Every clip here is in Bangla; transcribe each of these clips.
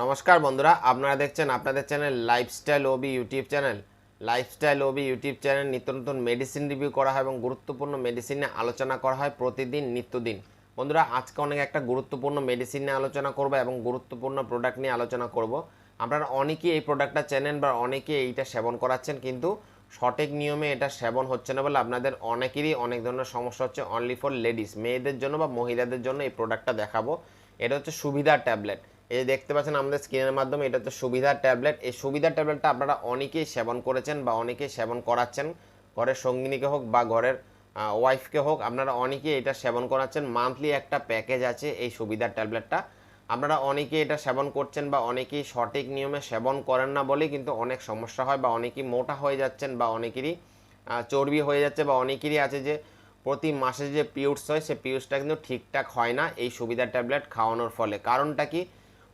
নমস্কার বন্ধুরা, আপনারা দেখছেন আপনাদের channel lifestyle OB YouTube channel lifestyle OB YouTube channel নিত্য নতুন মেডিসিন রিভিউ করা হয় এবং গুরুত্বপূর্ণ মেডিসিন নিয়ে আলোচনা করা হয় প্রতিদিন, নিত্যদিন। বন্ধুরা, আজকে অনেক একটা গুরুত্বপূর্ণ মেডিসিন নিয়ে আলোচনা করব এবং গুরুত্বপূর্ণ প্রোডাক্ট নিয়ে আলোচনা করব। আপনারা অনেকেই এই প্রোডাক্টটা চেনেন বা অনেকে এইটা সেবন করাচ্ছেন, কিন্তু সঠিক নিয়মে এটা সেবন হচ্ছে না বলে আপনাদের অনেকেরই অনেক ধরনের সমস্যা হচ্ছে অনলি ফর লেডিস মেয়েদের জন্য বা মহিলাদের জন্য এই প্রোডাক্টটা দেখাবো। এটা হচ্ছে সুবিধা ট্যাবলেট। এই দেখতে পাচ্ছেন আমাদের স্ক্রিনের মাধ্যমে, এটা হচ্ছে সুবিধার ট্যাবলেট। এই সুবিধার ট্যাবলেটটা আপনারা অনেকেই সেবন করেছেন বা অনেকেই সেবন করাচ্ছেন। ঘরের সঙ্গিনীকে হোক বা ঘরের ওয়াইফকে হোক, আপনারা অনেকেই এটা সেবন করাচ্ছেন। মান্থলি একটা প্যাকেজ আছে এই সুবিধার ট্যাবলেটটা। আপনারা অনেকেই এটা সেবন করছেন বা অনেকেই সঠিক নিয়মে সেবন করেন না বলেই কিন্তু অনেক সমস্যা হয় বা অনেকেই মোটা হয়ে যাচ্ছেন বা অনেকেরই চর্বি হয়ে যাচ্ছে বা অনেকেরই আছে যে প্রতি মাসে যে পিউটস হয়, সে পিউটসটা কিন্তু ঠিকঠাক হয় না এই সুবিধার ট্যাবলেট খাওয়ানোর ফলে। কারণটা কি?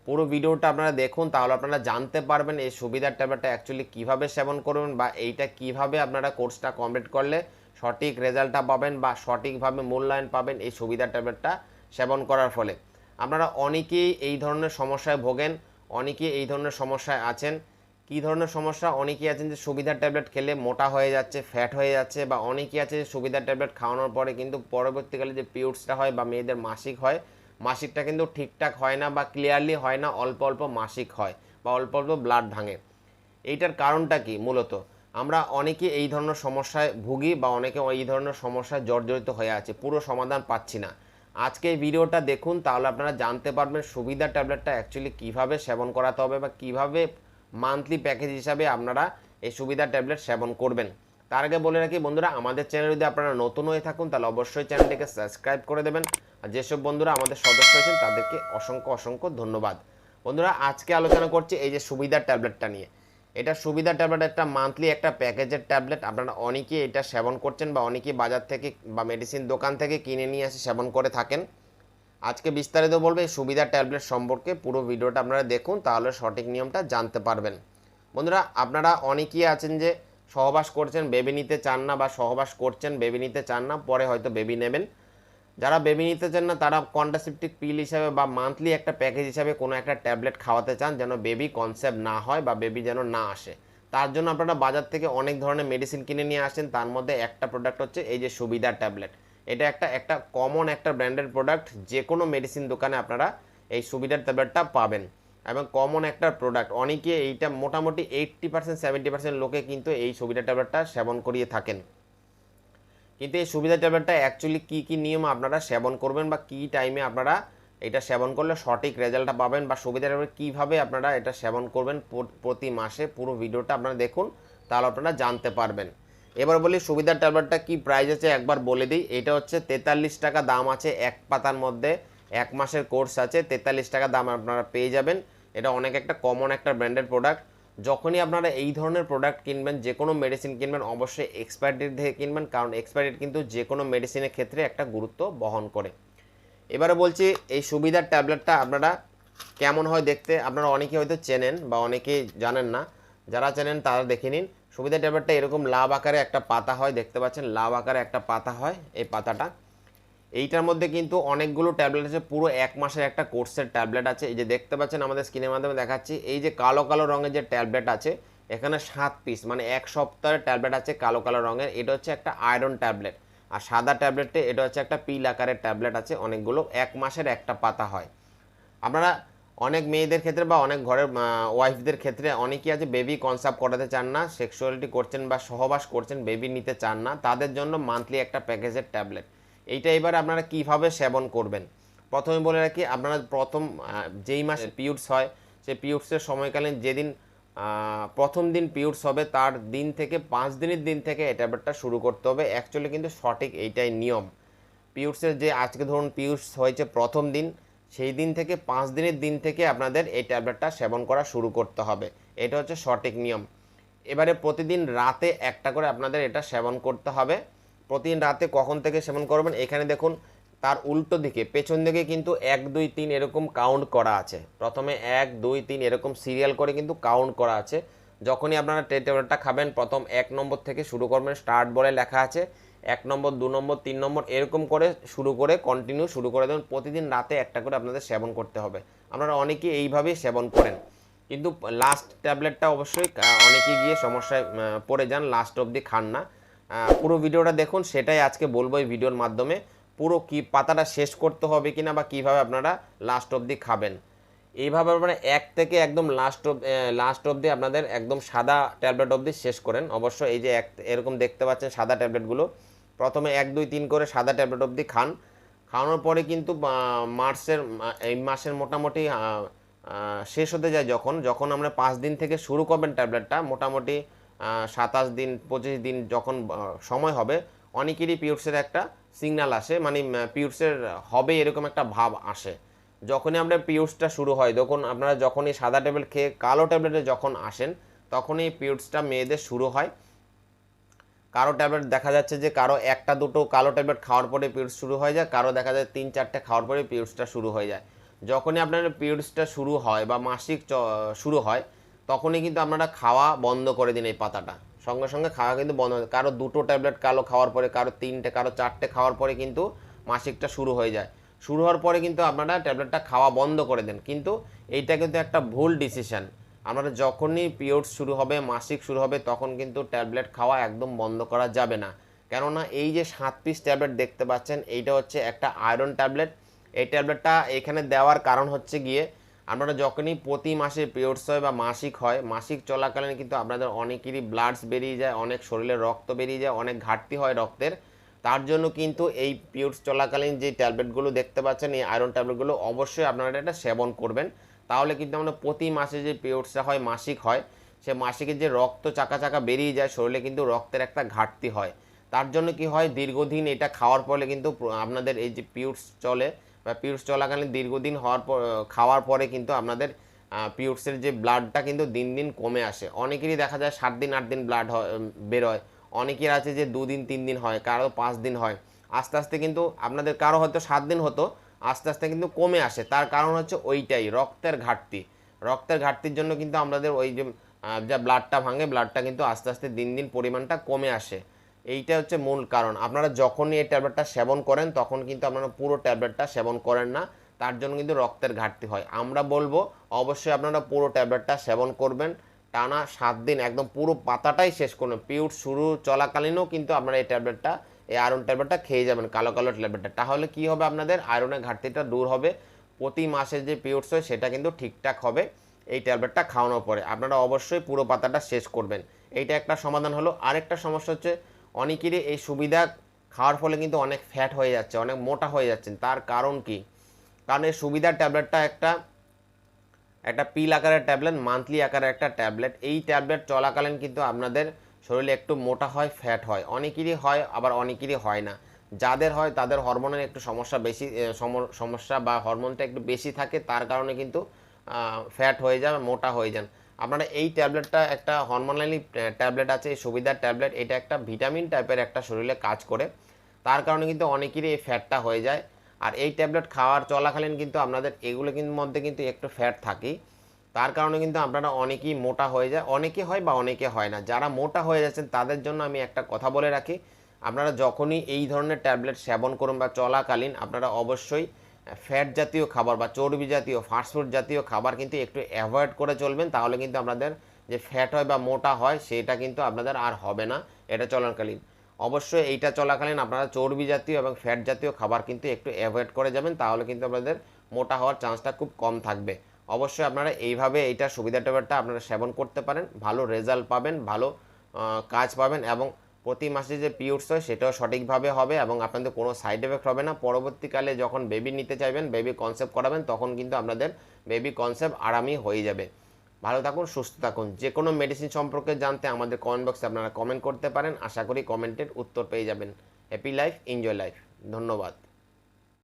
পুরো ভিডিওটা আপনারা দেখুন, তাহলে আপনারা জানতে পারবেন এই সুবিধার ট্যাবলেটটা অ্যাকচুয়ালি কীভাবে সেবন করবেন বা এইটা কীভাবে আপনারা কোর্সটা কমপ্লিট করলে সঠিক রেজাল্টটা পাবেন বা সঠিকভাবে মূল্যায়ন পাবেন এই সুবিধার ট্যাবলেটটা সেবন করার ফলে। আপনারা অনেকেই এই ধরনের সমস্যায় ভোগেন, অনেকেই এই ধরনের সমস্যায় আছেন। কী ধরনের সমস্যা? অনেকেই আছেন যে সুবিধার ট্যাবলেট খেলে মোটা হয়ে যাচ্ছে ফ্যাট হয়ে যাচ্ছে বা অনেকেই আছে যে সুবিধার ট্যাবলেট খাওয়ানোর পরে কিন্তু পরবর্তীকালে যে পিরিয়ডসটা হয় বা মেয়েদের মাসিক হয় মাসিকটা কিন্তু ঠিকঠাক হয় না বা ক্লিয়ারলি হয় না, অল্প অল্প মাসিক হয় বা অল্প অল্প ব্লাড ভাঙে। এইটার কারণটা কি মূলত? আমরা অনেকে এই ধরনের সমস্যায় ভুগি বা অনেকে এই ধরনের সমস্যায় জর্জরিত হয়ে আছে, পুরো সমাধান পাচ্ছি না। আজকে এই ভিডিওটা দেখুন, তাহলে আপনারা জানতে পারবেন সুবিধা ট্যাবলেটটা অ্যাকচুয়ালি কীভাবে সেবন করাতে হবে বা কীভাবে মান্থলি প্যাকেজ হিসাবে আপনারা এই সুবিধা ট্যাবলেট সেবন করবেন। তার আগে বলে রাখি বন্ধুরা, আমাদের চ্যানেল যদি আপনারা নতুন হয়ে থাকুন, তাহলে অবশ্যই চ্যানেলটিকে সাবস্ক্রাইব করে দেবেন। আর যেসব বন্ধুরা আমাদের সদস্য হয়েছেন তাদেরকে অসংখ্য অসংখ্য ধন্যবাদ। বন্ধুরা, আজকে আলোচনা করছি এই যে সুবিধার ট্যাবলেটটা নিয়ে। এটা সুবিধা ট্যাবলেট, একটা মান্থলি একটা প্যাকেজের ট্যাবলেট। আপনারা অনেকেই এটা সেবন করছেন বা অনেকেই বাজার থেকে বা মেডিসিন দোকান থেকে কিনে নিয়ে এসে সেবন করে থাকেন। আজকে বিস্তারিত বলবে এই সুবিধা ট্যাবলেট সম্পর্কে। পুরো ভিডিওটা আপনারা দেখুন, তাহলে সঠিক নিয়মটা জানতে পারবেন। বন্ধুরা, আপনারা অনেকেই আছেন যে সহবাস করছেন বেবি নিতে চান না বা সহবাস করছেন বেবি নিতে চান না, পরে হয়তো বেবি নেবেন। যারা বেবি নিতে চান না, তারা কন্ট্রাসেপটিভ পিল হিসাবে বা মান্থলি একটা প্যাকেজ হিসাবে কোনো একটা ট্যাবলেট খাওয়াতে চান যেন বেবি কনসেপ্ট না হয় বা বেবি যেন না আসে। তার জন্য আপনারা বাজার থেকে অনেক ধরনের মেডিসিন কিনে নিয়ে আসেন। তার মধ্যে একটা প্রোডাক্ট হচ্ছে এই যে সুবিধা ট্যাবলেট এটা একটা একটা কমন একটা ব্র্যান্ডেড প্রোডাক্ট যে কোনো মেডিসিন দোকানে আপনারা এই সুবিধার ট্যাবলেটটা পাবেন। এবং কমন একটা প্রোডাক্ট অনেকে এইটা মোটামুটি এইট্টি পার্সেন্ট সেভেন্টি পার্সেন্ট লোকে কিন্তু এই সুবিধা ট্যাবলেটটা সেবন করিয়ে থাকেন। কিন্তু এই সুবিধা ট্যাবলেটটা অ্যাকচুয়ালি কী কী নিয়ম আপনারা সেবন করবেন বা কী টাইমে আপনারা এটা সেবন করলে সঠিক রেজাল্টটা পাবেন বা সুবিধা ট্যাবলেট কীভাবে আপনারা এটা সেবন করবেন প্রতি মাসে পুরো ভিডিওটা আপনারা দেখুন, তাহলে আপনারা জানতে পারবেন। এবার বলি সুবিধার ট্যাবলেটটা কি প্রাইস আছে একবার বলে দিই, এটা হচ্ছে তেতাল্লিশ টাকা দাম আছে এক পাতার মধ্যে, এক মাসের কোর্স আছে, তেতাল্লিশ টাকা দাম আপনারা পেয়ে যাবেন। এটা অনেক একটা কমন একটা ব্র্যান্ডেড প্রোডাক্ট যখনই আপনারা এই ধরনের প্রোডাক্ট কিনবেন যে কোনো মেডিসিন কিনবেন, অবশ্যই এক্সপায়ার ডেট দেখে কিনবেন, কারণ এক্সপায়ার ডেট কিন্তু যে কোনো মেডিসিনের ক্ষেত্রে একটা গুরুত্ব বহন করে। এবারে বলছি, এই সুবিধার ট্যাবলেটটা আপনারা কেমন হয় দেখতে, আপনারা অনেকে হয়তো চেনেন বা অনেকেই জানেন না। যারা চেনেন তারা দেখে নিন। সুবিধা ট্যাবলেটটা এরকম লাভ আকারে একটা পাতা হয়, দেখতে পাচ্ছেন? লাভ আকারে একটা পাতা হয়, এই পাতাটা। এইটার মধ্যে কিন্তু অনেকগুলো ট্যাবলেট আছে, পুরো এক মাসের একটা কোর্সের ট্যাবলেট আছে। এই যে দেখতে পাচ্ছেন আমাদের স্ক্রিনের মাধ্যমে দেখাচ্ছি, এই যে কালো কালো রঙের যে ট্যাবলেট আছে, এখানে সাত পিস মানে এক সপ্তাহের ট্যাবলেট আছে কালো কালো রঙের। এটা হচ্ছে একটা আয়রন ট্যাবলেট, আর সাদা ট্যাবলেটে এটা হচ্ছে একটা পিল আকারের ট্যাবলেট আছে, অনেকগুলো। এক মাসের একটা পাতা হয়। আপনারা অনেক মেয়েদের ক্ষেত্রে বা অনেক ঘরের ওয়াইফদের ক্ষেত্রে অনেকেই আছে বেবি কনসাপ্ট করাতে চান না, সেক্সুয়ালিটি করছেন বা সহবাস করছেন, বেবি নিতে চান না, তাদের জন্য মান্থলি একটা প্যাকেজের ট্যাবলেট। এইটা এবার আপনারা কীভাবে সেবন করবেন? প্রথমে বলে রাখি, আপনারা প্রথম যেই মাসে পিউডস হয় সেই পিউডসের সময়কালীন যেদিন প্রথম দিন পিউডস হবে, তার দিন থেকে পাঁচ দিনের দিন থেকে এই ট্যাবলেটটা শুরু করতে হবে। অ্যাকচুয়ালি কিন্তু সঠিক এইটাই নিয়ম। পিউডসের যে, আজকে ধরুন পিউডস হয়েছে প্রথম দিন, সেই দিন থেকে পাঁচ দিনের দিন থেকে আপনাদের এই ট্যাবলেটটা সেবন করা শুরু করতে হবে। এটা হচ্ছে সঠিক নিয়ম। এবারে প্রতিদিন রাতে একটা করে আপনাদের এটা সেবন করতে হবে। প্রতিদিন রাতে কখন থেকে সেবন করবেন? এখানে দেখুন, তার উল্টো দিকে, পেছন দিকে কিন্তু এক, দুই, তিন এরকম কাউন্ট করা আছে। প্রথমে এক, দুই, তিন এরকম সিরিয়াল করে কিন্তু কাউন্ট করা আছে। যখনই আপনারা টে ট্যাবলেটটা খাবেন, প্রথম এক নম্বর থেকে শুরু করবেন স্টার্ট বলে লেখা আছে। এক নম্বর, দু নম্বর, তিন নম্বর এরকম করে শুরু করে কন্টিনিউ শুরু করে দেবেন। প্রতিদিন রাতে একটা করে আপনাদের সেবন করতে হবে। আপনারা অনেকেই এইভাবেই সেবন করেন। কিন্তু লাস্ট ট্যাবলেটটা অবশ্যই অনেকেই গিয়ে সমস্যায় পড়ে যান লাস্ট অবধি খান না। পুরো ভিডিওটা দেখুন, সেটাই আজকে বলব এই ভিডিওর মাধ্যমে। পুরো কি পাতাটা শেষ করতে হবে কিনা বা কীভাবে আপনারা লাস্ট অবধি খাবেন। এইভাবে আপনারা এক থেকে একদম লাস্ট অব লাস্ট অবধি আপনাদের একদম সাদা ট্যাবলেট অবধি শেষ করেন। অবশ্য এই যে এক, এরকম দেখতে পাচ্ছেন সাদা ট্যাবলেটগুলো, প্রথমে এক, দুই, তিন করে সাদা ট্যাবলেট অবধি খান। খাওয়ানোর পরে কিন্তু মার্চের এই মাসের মোটামুটি শেষ হতে যায় যখন। যখন আমরা পাঁচ দিন থেকে শুরু করবেন ট্যাবলেটটা, মোটামুটি সাতাশ দিন, পঁচিশ দিন যখন সময় হবে, অনেকেরই পিরিয়ডসের একটা সিগন্যাল আসে। মানে পিরিয়ডসের হবে এরকম একটা ভাব আসে। যখনই আপনার পিরিয়ডসটা শুরু হয় তখন আপনারা যখনই সাদা ট্যাবলেট খেয়ে কালো ট্যাবলেটে যখন আসেন, তখনই পিরিয়ডসটা মেয়েদের শুরু হয়। কারও ট্যাবলেট দেখা যাচ্ছে যে কারও একটা, দুটো কালো ট্যাবলেট খাওয়ার পরে পিরিয়ডস শুরু হয়ে যায়, কারও দেখা যায় তিন, চারটে খাওয়ার পরে পিরিয়ডসটা শুরু হয়ে যায়। যখনই আপনার পিরিয়ডসটা শুরু হয় বা মাসিক শুরু হয় তখনই কিন্তু আপনারা খাওয়া বন্ধ করে দিন এই পাতাটা। সঙ্গে সঙ্গে খাওয়া কিন্তু বন্ধ কারও দুটো ট্যাবলেট কালো খাওয়ার পরে, কারও তিনটে, কারও চারটে খাওয়ার পরে কিন্তু মাসিকটা শুরু হয়ে যায়। শুরু হওয়ার পরে কিন্তু আপনারা ট্যাবলেটটা খাওয়া বন্ধ করে দেন। কিন্তু এইটা কিন্তু একটা ভুল ডিসিশন। আপনারা যখনই পিরিয়ড শুরু হবে, মাসিক শুরু হবে, তখন কিন্তু ট্যাবলেট খাওয়া একদম বন্ধ করা যাবে না। কেননা এই যে সাত পিস ট্যাবলেট দেখতে পাচ্ছেন, এইটা হচ্ছে একটা আয়রন ট্যাবলেট। এই ট্যাবলেটটা এখানে দেওয়ার কারণ হচ্ছে গিয়ে আপনারা যখনই প্রতি মাসে পিরিয়ডস হয় বা মাসিক হয়, মাসিক চলাকালীন কিন্তু আপনাদের অনেকেরই ব্লাডস বেরিয়ে যায়, অনেক শরীরে রক্ত বেরিয়ে যায়, অনেক ঘাটতি হয় রক্তের। তার জন্য কিন্তু এই পিরিয়ডস চলাকালীন যে ট্যাবলেটগুলো দেখতে পাচ্ছেন, এই আয়রন ট্যাবলেটগুলো অবশ্যই আপনারা এটা সেবন করবেন। তাহলে কিন্তু আমরা প্রতি মাসে যে পিরিয়ডসটা হয়, মাসিক হয়, সে মাসিকের যে রক্ত চাকা চাকা বেরিয়ে যায়, শরীরে কিন্তু রক্তের একটা ঘাটতি হয়। তার জন্য কি হয়, দীর্ঘদিন এটা খাওয়ার ফলে কিন্তু আপনাদের এই যে পিরিয়ডস চলে বা পিরিয়ডস চলাকালীন দীর্ঘদিন হওয়ার পর, খাওয়ার পরে কিন্তু আপনাদের পিরিয়ডসের যে ব্লাডটা কিন্তু দিন দিন কমে আসে। অনেকেরই দেখা যায় সাত দিন, আট দিন ব্লাড হয় বেরোয়। অনেকের আছে যে দুদিন তিন দিন হয়, কারও পাঁচ দিন হয়। আস্তে আস্তে কিন্তু আপনাদের কারও হয়তো সাত দিন হতো, আস্তে আস্তে কিন্তু কমে আসে। তার কারণ হচ্ছে ওইটাই, রক্তের ঘাটতি। রক্তের ঘাটতির জন্য কিন্তু আমাদের ওই যে যা ব্লাডটা ভাঙে ব্লাডটা কিন্তু আস্তে আস্তে দিন দিন পরিমাণটা কমে আসে। এইটা হচ্ছে মূল কারণ। আপনারা যখনই এই ট্যাবলেটটা সেবন করেন, তখন কিন্তু আপনারা পুরো ট্যাবলেটটা সেবন করেন না। তার জন্য কিন্তু রক্তের ঘাটতি হয়। আমরা বলব, অবশ্যই আপনারা পুরো ট্যাবলেটটা সেবন করবেন। টানা সাত দিন একদম পুরো পাতাটাই শেষ করবেন পিউট শুরু চলাকালীনও কিন্তু আপনারা এই ট্যাবলেটটা, এই আয়রন ট্যাবলেটটা খেয়ে যাবেন, কালো কালো ট্যাবলেটটা। তাহলে কি হবে আপনাদের? আয়রনের ঘাটতিটা দূর হবে। প্রতি মাসে যে পিরিয়ডস হয়, সেটা কিন্তু ঠিকঠাক হবে এই ট্যাবলেটটা খাওয়ানোর পরে। আপনারা অবশ্যই পুরো পাতাটা শেষ করবেন। এইটা একটা সমাধান হলো। আরেকটা সমস্যা হচ্ছে অনেকেরই এই সুবিধা খাওয়ার ফলে কিন্তু অনেক ফ্যাট হয়ে যাচ্ছে, অনেক মোটা হয়ে যাচ্ছেন তার কারণ কি? কারণ এই সুবিধার ট্যাবলেটটা একটা একটা পিল আকারের ট্যাবলেট মান্থলি আকারের একটা ট্যাবলেট। এই ট্যাবলেট চলাকালীন কিন্তু আপনাদের শরীরে একটু মোটা হয় ফ্যাট হয়। অনেকেরই হয়, আবার অনেকেরই হয় না। যাদের হয়, তাদের হরমোনের একটু সমস্যা বেশি সম- সমস্যা বা হরমোনটা একটু বেশি থাকে, তার কারণে কিন্তু ফ্যাট হয়ে যান মোটা হয়ে যান। আপনারা এই ট্যাবলেটটা একটা হরমোনালি ট্যাবলেট আছে, এই সুবিধার ট্যাবলেট, এটা একটা ভিটামিন টাইপের একটা শরীরে কাজ করে। তার কারণে কিন্তু অনেকেরই এই ফ্যাটটা হয়ে যায়। আর এই ট্যাবলেট খাওয়ার চলাকালীন কিন্তু আপনাদের এগুলো কিন্তু মধ্যে কিন্তু একটু ফ্যাট থাকেই। তার কারণে কিন্তু আপনারা অনেকেই মোটা হয়ে যায়। অনেকে হয় বা অনেকে হয় না। যারা মোটা হয়ে যাচ্ছেন, তাদের জন্য আমি একটা কথা বলে রাখি। আপনারা যখনই এই ধরনের ট্যাবলেট সেবন করুন বা চলাকালীন, আপনারা অবশ্যই ফ্যাট জাতীয় খাবার বা চর্বি জাতীয় ফাস্টফুড জাতীয় খাবার কিন্তু একটু অ্যাভয়েড করে চলবেন, তাহলে কিন্তু আপনাদের যে ফ্যাট হয় বা মোটা হয়, সেটা কিন্তু আপনাদের আর হবে না, এটা চলাকালীন। অবশ্যই এইটা চলাকালীন আপনারা চর্বি জাতীয় এবং ফ্যাট জাতীয় খাবার কিন্তু একটু অ্যাভয়েড করে যাবেন, তাহলে কিন্তু আপনাদের মোটা হওয়ার চান্সটা খুব কম থাকবে। অবশ্যই আপনারা এইভাবে এইটা সুবিধা আপনারা সেবন করতে পারেন, ভালো রেজাল্ট পাবেন, ভালো কাজ পাবেন এবং প্রতি মাসে যে পিরিয়ডস হয় সেটাও সঠিকভাবে হবে এবং আপনাদের কোনো সাইড এফেক্ট হবে না। পরবর্তীকালে যখন বেবি নিতে চাইবেন বেবি কনসেপ্ট করাবেন, তখন কিন্তু আপনাদের বেবি কনসেপ্ট আরামই হয়ে যাবে। ভালো থাকুন, সুস্থ থাকুন। যে কোনো মেডিসিন সম্পর্কে জানতে আমাদের কমেন্ট বক্সে আপনারা কমেন্ট করতে পারেন। আশা করি কমেন্টের উত্তর পেয়ে যাবেন। হ্যাপি লাইফ এনজয় লাইফ ধন্যবাদ।